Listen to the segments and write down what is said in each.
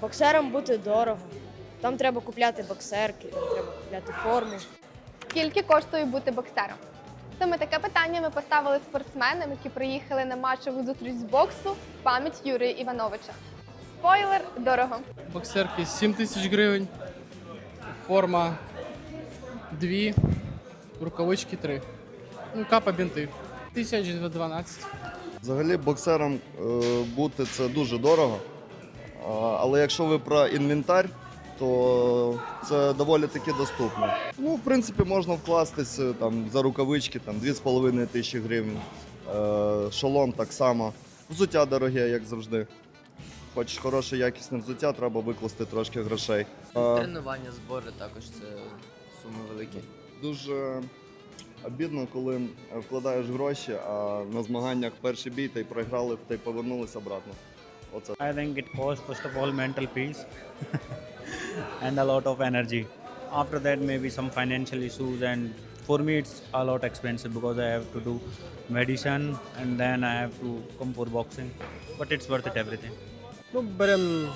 Боксерам бути дорого. Там треба купляти боксерки, там треба купляти форму. Скільки коштує бути боксером? Саме таке питання ми поставили спортсменам, які приїхали на матчеву зустріч з боксу пам'ять Юрія Івановича. Спойлер дорого. Боксерки 7 тисяч гривень, форма 2, рукавички 3. Ну, капа бінти. Тисяч 12. Взагалі боксером е, бути це дуже дорого. Але якщо ви про інвентар, то це доволі таки доступно. Ну, в принципі, можна вкластись е, там, за рукавички там, 2,5 тисячі гривень. Е, Шолом так само. Взуття дороге, як завжди. Хочеш хороше якісне взуття, треба викласти трошки грошей. Е, Тренування, збори також це суми великі. Дуже обідно, коли вкладаєш гроші, а на змаганнях перший бій та й програли, та й повернулись обратно. Оце I think it costs first of all mental peace and a lot of energy. After that, maybe some financial issues, and for me, it's a lot expensive because I have to do medicine and then I have to come for boxing. But it's worth it everything. Ну, беремо,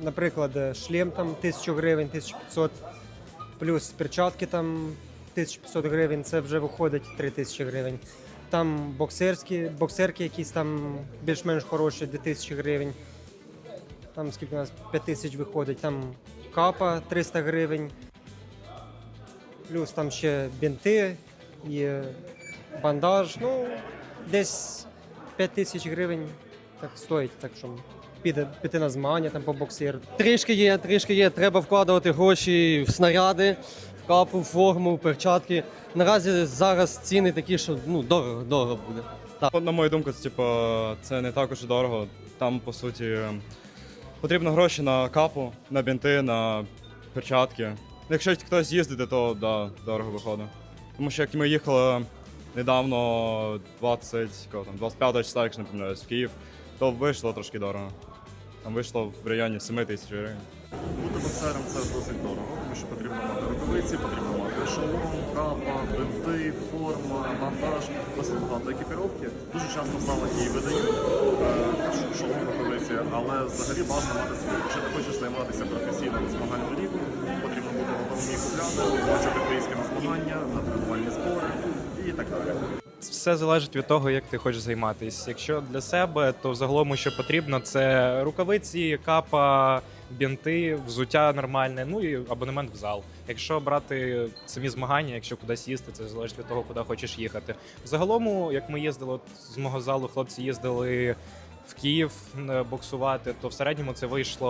наприклад, е, шлем там 1000 гривень, 1500, плюс перчатки там 1500 гривень, це вже виходить 3000 гривень. Там боксерські, боксерки якісь там більш-менш хороші, 2000 гривень. Там скільки у нас 5000 виходить, там капа 300 гривень. Плюс там ще бінти і бандаж. Ну, десь 5000 гривень так стоїть, так що піде, піти на змагання там по боксиру. Трішки є, трішки є. Треба вкладати гроші в снаряди, капу, форму, перчатки. Наразі зараз ціни такі, що ну дорого, дорого буде. На мою думку, це, типу, це не також дорого. Там, по суті, потрібно гроші на капу, на бінти, на перчатки. Якщо хтось їздити, то да, дорого виходить. Тому що як ми їхали недавно, 20, кого там, 25 числа, якщо не помиляюсь, в Київ, то вийшло трошки дорого. Там вийшло в районі 7 тисяч гривень. Бути боксером це досить дорого, тому що потрібно мати рукавиці, потрібно мати шолом, капа, бинти, форма, бандаж, досить багато екіпіровки. Дуже часто в її видають, е, шолом рукавиці, але взагалі бажано мати свої. Якщо ти хочеш займатися професійно на змагальному потрібно бути готовим її купляти, бачити поїздки на змагання, на тренувальні збори і так далі. Все залежить від того, як ти хочеш займатися. Якщо для себе, то взагалом, що потрібно, це рукавиці, капа, бінти, взуття нормальне, ну і абонемент в зал. Якщо брати самі змагання, якщо кудись їсти, це залежить від того, куди хочеш їхати. Взагалом, як ми їздили от з мого залу, хлопці їздили в Київ е, боксувати, то в середньому це вийшло